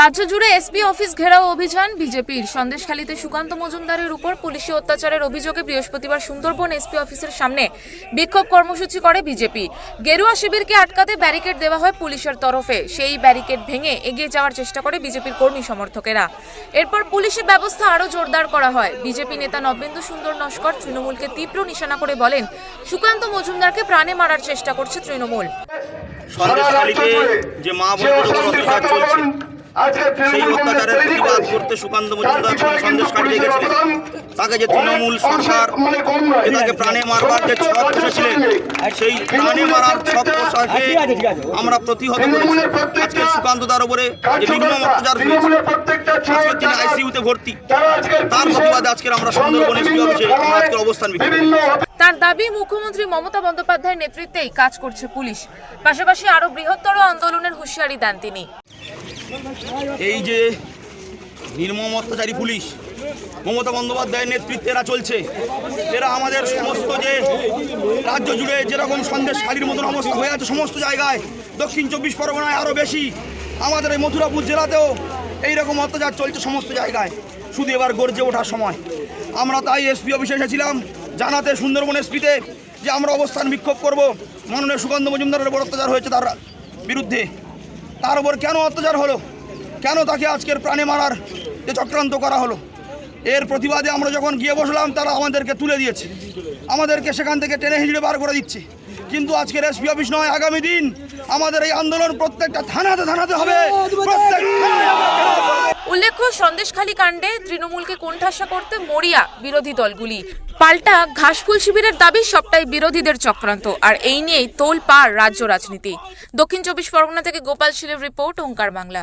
রাজ্য জুড়ে SP office ঘেরাও অভিযান বিজেপির সন্দেশখালীতে সুকান্ত মজুমদারের উপর পুলিশি অত্যাচারের অভিযোগে বৃহস্পতিবার সুন্দরবন এসপি অফিসের সামনে বিক্ষোভ কর্মসূচি করে বিজেপি। গেরুয়া শিবিরকে আটকাতে ব্যারিকেড দেওয়া হয় পুলিশের তরফে। সেই ব্যারিকেড ভেঙে এগিয়ে যাওয়ার চেষ্টা করে বিজেপির কর্মী সমর্থকেরা। এরপর পুলিশের ব্যবস্থা আরও জোরদার করা হয়। বিজেপি নেতা নবেন্দু সুন্দর নস্কর তৃণমূলকে তীব্র নিশানা করে বলেন সুকান্ত মজুমদারকে প্রাণে মারার চেষ্টা করছে তৃণমূল। সন্দেশখালীতে যে মা বোনদের চলছে সেই অত্যাচারের প্রতিবাদ করতে সুকান্ত মজুমদার যখন গেছিলেন। তাকে যে তৃণমূল সরকার তাকে প্রাণে মারবার যে ছক বসেছিলেন সেই প্রাণে মারার ছক পোশাকে আমরা প্রতিহত করেছি। আজকে সুকান্ত তার উপরে যে নির্মম অত্যাচার হয়েছে আজকে তিনি আইসিইউতে ভর্তি। তার প্রতিবাদে আজকের আমরা সুন্দরবন অফিসে আজকের অবস্থান তার দাবি মুখ্যমন্ত্রী মমতা বন্দ্যোপাধ্যায়ের নেতৃত্বেই কাজ করছে পুলিশ। পাশাপাশি আরও বৃহত্তর আন্দোলনের হুঁশিয়ারি দেন তিনি। এই যে নির্মম অত্যাচারী পুলিশ, মমতা বন্দ্যোপাধ্যায়ের নেতৃত্বে এরা চলছে। এরা আমাদের সমস্ত যে রাজ্য জুড়ে যেরকম সন্দেশ শাড়ির মতন অবস্থা হয়ে আছে সমস্ত জায়গায়, দক্ষিণ চব্বিশ পরগনায় আরও বেশি, আমাদের এই মথুরাপুর জেলাতেও এই রকম অত্যাচার চলছে সমস্ত জায়গায়, শুধু এবার গর্জে ওঠার সময়। আমরা তাই এসপি অফিসে এসেছিলাম, জানাতে সুন্দরবন এসপিতে যে আমরা অবস্থান বিক্ষোভ করব। মাননীয় সুগন্ধ মজুমদারের উপর অত্যাচার হয়েছে তার বিরুদ্ধে। তার উপর কেন অত্যাচার হলো? কেন তাকে আজকের প্রাণে মারার যে চক্রান্ত করা হলো? এর প্রতিবাদে আমরা যখন গিয়ে বসলাম, তারা আমাদেরকে তুলে দিয়েছে। আমাদেরকে সেখান থেকে টেনে হিঁচড়ে বার করে দিচ্ছে। কিন্তু আজকের এসপি অফিস নয়, আগামী দিন আমাদের এই আন্দোলন প্রত্যেকটা থানাতে থানাতে হবে। উল্লেখ্য, সন্দেশখালী কাণ্ডে তৃণমূলকে কোণঠাসা করতে মরিয়া বিরোধী দলগুলি। পাল্টা ঘাসফুল শিবিরের দাবি সবটাই বিরোধীদের চক্রান্ত। আর এই নিয়েই তোল পার রাজ্য রাজনীতি। দক্ষিণ চব্বিশ পরগনা থেকে গোপাল শিলের রিপোর্ট, ওঙ্কার বাংলা।